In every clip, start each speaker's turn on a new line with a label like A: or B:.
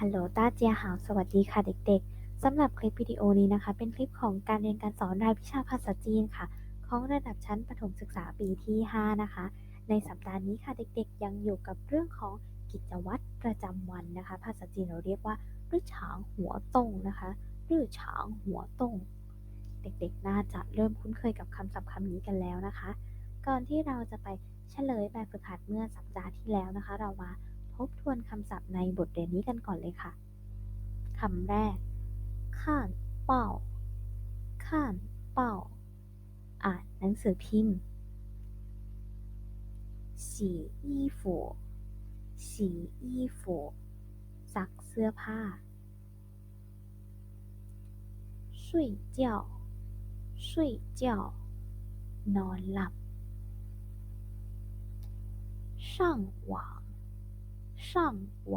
A: ฮัลโหลต้าเจียหาวสวัสดีค่ะเด็กๆ สำหรับคลิปวิดีโอนี้นะคะ เป็นคลิปของการเรียนการสอนรายวิชาภาษาจีนค่ะ ของระดับชั้นประถมศึกษาปีที่ 5 นะคะ ในสัปดาห์นี้ค่ะเด็กๆ ยังอยู่กับเรื่องของกิจวัตรประจำวันนะคะ ภาษาจีนเราเรียกว่ารื่อฉางหัวตงนะคะรื่อฉางหัวตงเด็กๆ น่าจะเริ่มคุ้นเคยกับคำศัพท์คำนี้กันแล้วนะคะ ก่อนที่เราจะไปเฉลยแบบฝึกหัดเมื่อสัปดาห์ที่แล้วนะคะ เรามา ทบทวนคำศัพท์ในบทเรียนนี้กันก่อนเลยค่ะ คำแรกข้านเป่าข้านเป่า อ่านหนังสือพิมพ์สีอีฝูสีอีฝูซักเสื้อผ้าสุยเจียวสุยเจียวนอนหลับ上网上网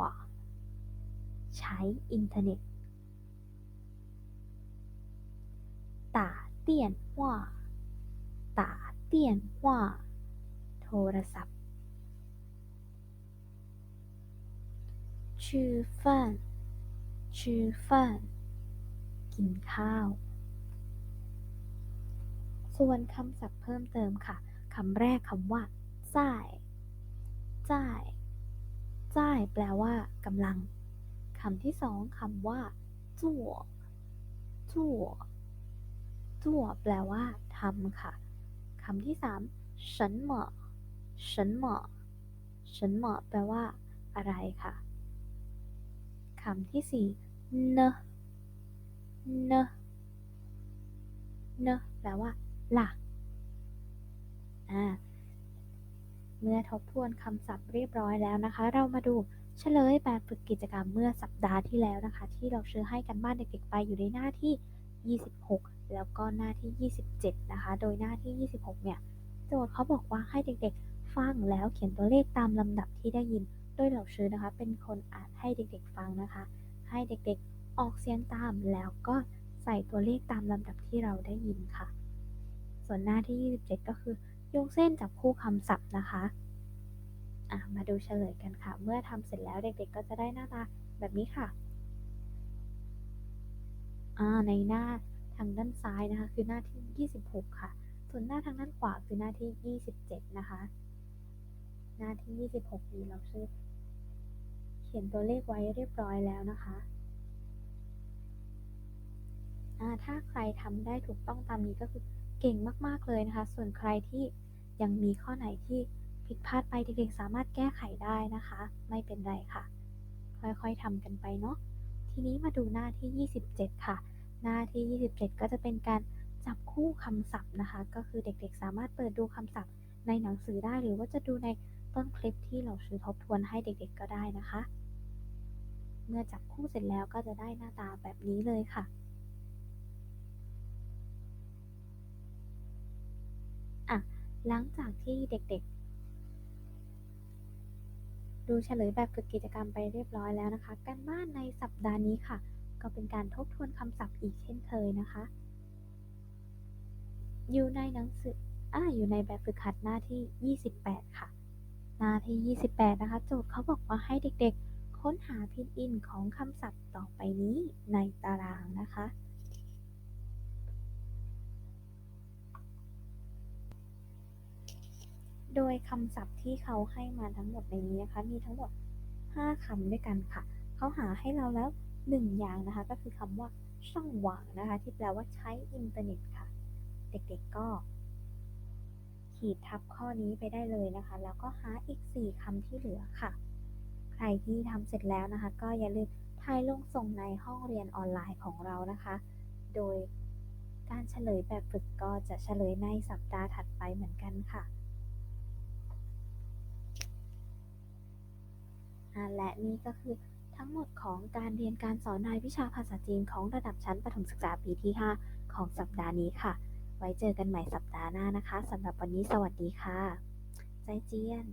A: ใช้อินเทอร์เน็ต打电话打电话โทรศัพท์吃饭吃饭กินข้าว ส่วนคำศัพท์เพิ่มเติมค่ะ คำแรกคำว่าจ่ายจ่ายจ่ ายแปลว่ากำลัง คำที่สองคำว่าจั่วจั่วจั่วแปลว่าทำค่ะ คำที่สามฉันเหมาะฉันเหมาะฉันเหมาะแปลว่า อะไรค่ะ คำที่สี่เนเนเนแปลว่าล่ะอ่า เมื่อทบทวนคำศัพท์เรียบร้อยแล้วนะคะ เรามาดูเฉลยแบบฝึกกิจกรรมเมื่อสัปดาห์ที่แล้วนะคะ ที่เราเชื่อให้กันบ้านเด็กๆไปอยู่ในหน้าที่ 26 แล้วก็หน้าที่ 27 นะคะ โดยหน้าที่ 26 เนี่ยโจทย์เขาบอกว่าให้เด็กๆ ฟังแล้วเขียนตัวเลขตามลำดับที่ได้ยิน โดยเราชื่อนะคะ เป็นคนอ่านให้เด็กๆฟังนะคะ ให้เด็กๆออกเสียงตามแล้วก็ใส่ตัวเลขตามลำดับที่เราได้ยินค่ะ ส่วนหน้าที่ 27 ก็คือ ยงเส้นจับคู่คำศัพท์นะคะมาดูเฉลยกันค่ะ เมื่อทำเสร็จแล้วเด็กๆ ก็จะได้หน้าตาแบบนี้ค่ะ ในหน้าทางด้านซ้ายนะคะ คือหน้าที่ 26 ค่ะ ส่วนหน้าทางด้านขวาคือหน้าที่ 27 นะคะ หน้าที่ 26นี้เราชื่อเขียนตัวเลขไว้เรียบร้อยแล้วนะคะถ้าใครทำได้ถูกต้องตามนี้ก็คือ เก่งมากๆเลยนะคะ ส่วนใครที่ยังมีข้อไหนที่ผิดพลาดไปเด็กๆสามารถแก้ไขได้นะคะ ไม่เป็นไรค่ะ ค่อยๆทำกันไปเนาะทีนี้มาดูหน้าที่ 27 ค่ะ หน้าที่ 27 ก็จะเป็นการจับคู่คำศัพท์นะคะ ก็คือเด็กๆ สามารถเปิดดูคำศัพท์ในหนังสือได้หรือว่าจะดูในต้นคลิปที่เราซื้อทบทวนให้เด็กๆ ก็ได้นะคะ เมื่อจับคู่เสร็จแล้วก็จะได้หน้าตาแบบนี้เลยค่ะ หลังจากที่เด็กๆ ดูเฉลยแบบฝึกกิจกรรมไปเรียบร้อยแล้วนะคะ การบ้านในสัปดาห์นี้ค่ะ ก็เป็นการทบทวนคำศัพท์อีกเช่นเคยนะคะ อยู่ในหนังสืออ่าอยู่ในแบบฝึกหัดหน้าที่ 28 ค่ะ หน้าที่ 28 นะคะ โจทย์เขาบอกว่าให้เด็กๆ ค้นหาพินอินของคำศัพท์ต่อไปนี้ในตารางนะคะ โดยคำศัพท์ที่เขาให้มาทั้งหมดในนี้นะคะ มีทั้งหมด 5คำด้วยกันค่ะ เขาหาให้เราแล้ว 1 อย่างนะคะ ก็คือคำว่าช่องว่างนะคะ ที่แปลว่าใช้อินเทอร์เน็ตค่ะ เด็กๆก็ ขีดทับข้อนี้ไปได้เลยนะคะ แล้วก็หาอีก 4คำที่เหลือค่ะ ใครที่ทำเสร็จแล้วนะคะ ก็อย่าลืมถ่ายลงส่งในห้องเรียนออนไลน์ของเรานะคะ โดยการเฉลยแบบฝึกก็จะเฉลยในสัปดาห์ถัดไปเหมือนกันค่ะ และนี่ก็คือทั้งหมดของการเรียนการสอนรายวิชาภาษาจีนของระดับชั้นประถมศึกษาปีที่ 5 ของสัปดาห์นี้ค่ะ ไว้เจอกันใหม่สัปดาห์หน้านะคะสำหรับวันนี้สวัสดีค่ะ ใจเจียน